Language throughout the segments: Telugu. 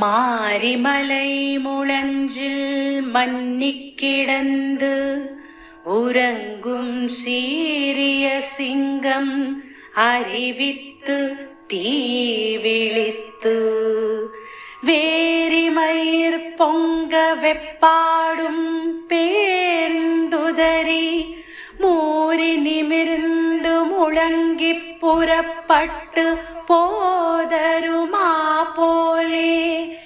மாரிமலை முழஞ்சில் மன்னிக்கிடந்து உறங்கும் சீரிய சிங்கம் அறிவித்து தீவிழித்து வேரிமயிர் பொங்க வெப்பாடும் பேர்ந்துதறி மூறி நிமிர்ந்து முழங்கிப் புறப்பட்டு போதருமா போலே?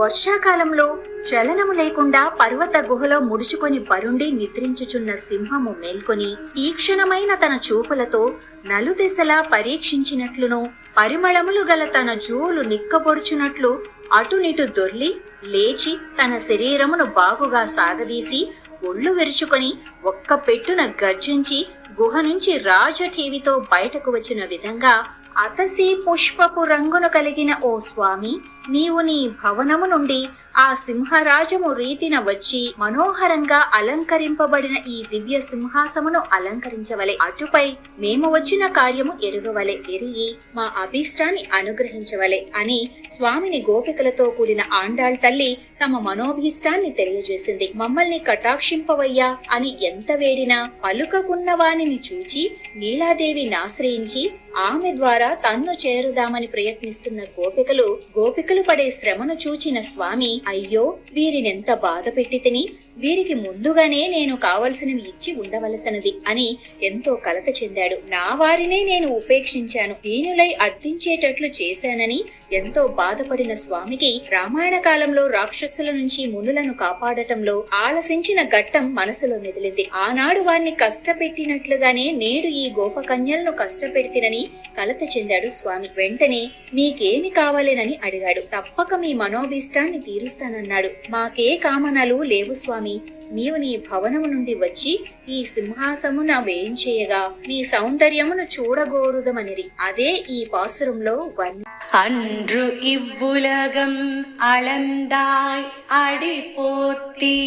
వర్షాకాలంలో చలనము లేకుండా పర్వత గుహలో ముడుచుకొని పరుండి నిద్రించుచున్న సింహము మేల్కొని తీక్షణమైన తన చూపులతో నలుదిశలా పరీక్షించినట్లును పరిమళములు గల తన జూలు నిక్కబొడుచునట్లు అటునిటు దొర్లి లేచి తన శరీరమును బాగుగా సాగదీసి ఒళ్ళు విరుచుకొని ఒక్క పెట్టున గర్జించి గుహ నుంచి రాజఠీవితో బయటకు వచ్చిన విధంగా అతసి పుష్పపు రంగును కలిగిన ఓ స్వామి నీవు నీ భవనము నుండి ఆ సింహరాజము రీతిన వచ్చి మనోహరంగా అలంకరింపబడిన ఈ దివ్య సింహాసమును అలంకరించవలె. అటుపై మేము వచ్చిన కార్యము ఎరుగవలె. ఎరిగి మా అభీష్టాన్ని అనుగ్రహించవలె అని స్వామిని గోపికలతో కూడిన ఆండాళ్ తల్లి తమ మనోభీష్టాన్ని తెలియజేసింది. మమ్మల్ని కటాక్షింపవయ్యా అని ఎంత వేడినా పలుకకున్న వానిని చూచి నీలాదేవిని ఆశ్రయించి ఆమె ద్వారా తన్ను చేరుదామని ప్రయత్నిస్తున్న గోపికలు గోపికలు పడే శ్రమను చూచిన స్వామి అయ్యో వీరినెంత బాధ పెట్టి తిని వీరికి ముందుగానే నేను కావలసినవి ఇచ్చి ఉండవలసినది అని ఎంతో కలత చెందాడు. నా వారినే నేను ఉపేక్షించాను. దీనులై అర్థించేటట్లు చేశానని ఎంతో బాధపడిన స్వామికి రామాయణ కాలంలో రాక్షసుల నుంచి మునులను కాపాడటంలో ఆలసించిన ఘట్టం మనసులో మెదిలింది. ఆనాడు వారిని కష్టపెట్టినట్లుగానే నేడు ఈ గోపకన్యలను కష్టపెడితినని కలత చెందాడు స్వామి. వెంటనే మీకేమి కావాలేనని అడిగాడు. తప్పక మీ మనోభీష్టాన్ని తీరుస్తానన్నాడు. మాకే కామనలు లేవు స్వామి. నీవు నీ భవనము నుండి వచ్చి ఈ సింహాసమున వేయించేయగా నీ సౌందర్యమును చూడగోరుదమనిరి అదే ఈ పాసురంలో వర్ణ அன்று இவ்வுலகம் அளந்தாய் அடி போத்தி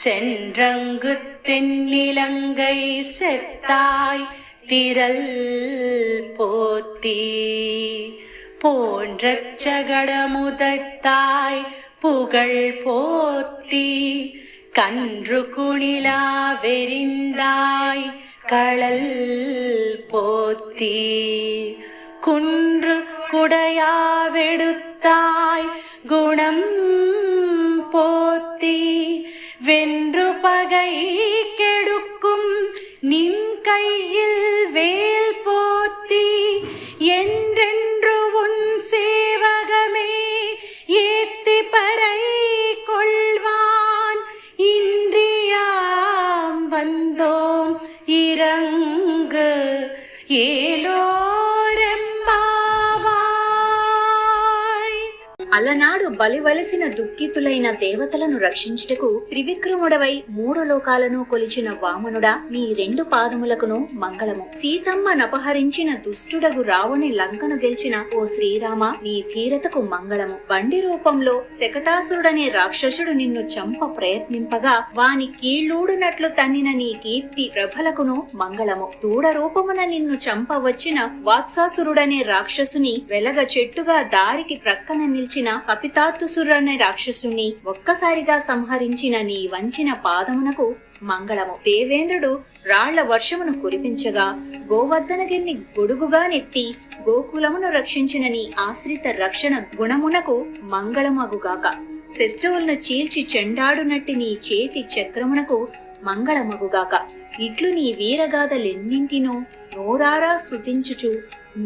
சென்றங்கு தென்னிலங்கை செத்தாய் திரள் போத்தி போன்ற சகடமுதத்தாய் புகழ் போத்தி கன்று குணிலா வெறிந்தாய் களல் போத்தி. குன்று குடையாவெடுத்தாய் குணம் போத்தி. வென்று பகை கெடுக்கும் நின் கையில் అలనాడు బలివలసిన దుఃఖితులైన దేవతలను రక్షించుటకు త్రివిక్రముడవై మూడు లోకాలను కొలిచిన వామనుడా నీ రెండు పాదములకును మంగళము. సీతమ్మ నపహరించిన దుష్టుడగు రావణి లంకను గెలిచిన ఓ శ్రీరామ నీ ధీరతకు మంగళము. బండి రూపంలో శకటాసురుడనే రాక్షసుడు నిన్ను చంప ప్రయత్నింపగా వాని కీళ్ళూడునట్లు తన్నిన నీ కీర్తి ప్రభలకును మంగళము. దూడ రూపమున నిన్ను చంప వచ్చిన వాత్సాసురుడనే రాక్షసుని వెలగ చెట్టుగా దారికి ప్రక్కన నిలిచి నిలిచిన కపితాత్తుసురనే రాక్షసుని ఒక్కసారిగా సంహరించిన నీ వంచిన పాదమునకు మంగళము. దేవేంద్రుడు రాళ్ళ వర్షమును కురిపించగా గోవర్ధనగిరిని గొడుగుగా నెత్తి గోకులమును రక్షించిన నీ ఆశ్రిత రక్షణ గుణమునకు మంగళమగుగాక. శత్రువులను చీల్చి చెండాడునట్టి నీ చేతి చక్రమునకు మంగళమగుగాక. ఇట్లు నీ వీరగాథలెన్నింటినో నోరారా స్తుతించుచు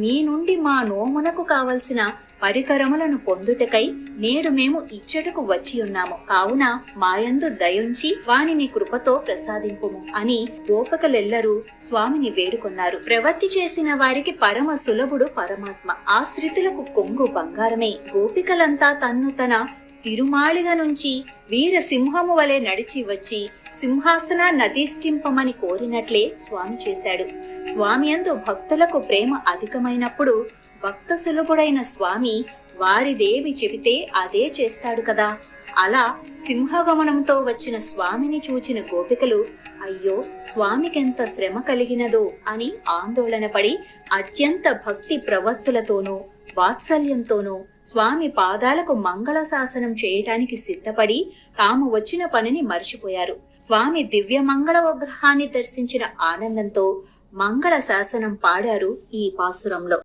నీ నుండి మా నోమునకు కావలసిన పరికరములను పొందుటకై నేడు మేము ఇచ్చటకు వచ్చి ఉన్నాము. కావున మాయందు దయుంచి వానిని కృపతో ప్రసాదింపుము అని గోపకలెల్లరూ స్వామిని వేడుకొన్నారు. ప్రవృత్తి చేసిన వారికి పరమ సులభుడు పరమాత్మ. ఆశ్రితులకు కొంగు బంగారమే. గోపికలంతా తన్ను తన తిరుమాళిగ నుంచి వీర సింహము వలె నడిచి వచ్చి సింహాసన నదిష్టింపమని కోరినట్లే స్వామి చేశాడు. స్వామి అందు భక్తులకు ప్రేమ అధికమైనప్పుడు భక్త సులభుడైన స్వామి వారిదేమి చెబితే అదే చేస్తాడు కదా. అలా సింహగమనంతో వచ్చిన స్వామిని చూచిన గోపికలు అయ్యో స్వామికెంత శ్రమ కలిగినదో అని ఆందోళనపడి అత్యంత భక్తి ప్రవత్తులతోనూ వాత్సల్యంతోనూ స్వామి పాదాలకు మంగళ శాసనం చేయటానికి సిద్ధపడి తాము వచ్చిన పనిని మర్చిపోయారు. స్వామి దివ్య మంగళ విగ్రహాన్ని దర్శించిన ఆనందంతో మంగళ శాసనం పాడారు ఈ పాసురంలో.